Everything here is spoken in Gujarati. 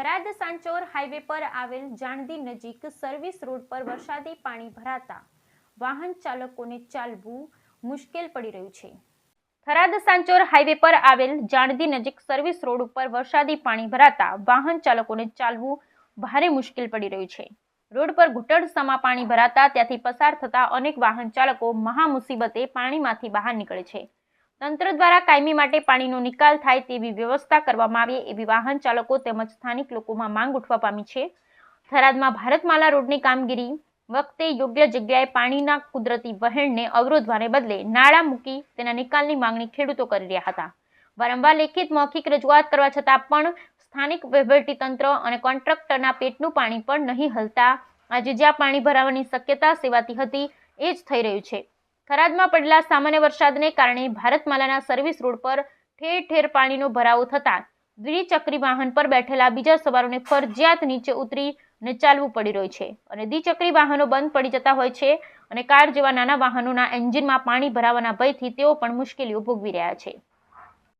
થરાદ સાંચોર હાઈવે પર આવેલ જાણદી નજીક સર્વિસ રોડ પર વરસાદી પાણી ભરાતા વાહન ચાલકોને ચાલવું મુશ્કેલ પડી રહ્યું છે. થરાદ સાંચોર હાઈવે પર આવેલ જાણદી નજીક સર્વિસ રોડ ઉપર વરસાદી પાણી ભરાતા વાહન ચાલકોને ચાલવું ભારે મુશ્કેલ પડી રહ્યું છે. રોડ પર ઘૂંટણ સમા પાણી ભરાતા, ત્યાંથી પસાર થતા અનેક વાહન ચાલકો મહા મુસીબતે પાણીમાંથી બહાર નીકળે છે. તંત્ર દ્વારા કાયમી માટે પાણીનો નિકાલ થાય તેવી વ્યવસ્થા કરવામાં આવે એવી વાહન ચાલકો તેમજ સ્થાનિક લોકોમાં માંગ ઉઠવા પામી છે. થરાદમાં ભારતમાલા રોડની કામગીરી વખતે યોગ્ય જગ્યાએ પાણીના કુદરતી વહેણને અવરોધવાને બદલે નાળા મૂકી તેના નિકાલની માંગણી ખેડૂતો કરી રહ્યા હતા. વારંવાર લેખિત મૌખિક રજૂઆત કરવા છતાં પણ સ્થાનિક તંત્ર અને કોન્ટ્રાક્ટરના પેટનું પાણી પણ નહીં હલતા. આજે જ્યાં પાણી ભરાવાની શક્યતા સેવાતી હતી, એ જ થઈ રહ્યું છે. થરાદમાં પડેલા સામાન્ય વરસાદને કારણે ભારતમાલાના સર્વિસ રોડ પર ઠેર ઠેર પાણીનો ભરાવો થતાં દ્વિચક્રી વાહન પર બેઠેલા બીજા સવારોને ફરજિયાત નીચે ઉતરી ને ચાલવું પડી રહ્યું છે. અને દ્વિચક્રી વાહનો બંધ પડી જતા હોય છે અને કાર જેવા નાના વાહનોના એન્જિનમાં પાણી ભરાવાના ભયથી તેઓ પણ મુશ્કેલીઓ ભોગવી રહ્યા છે.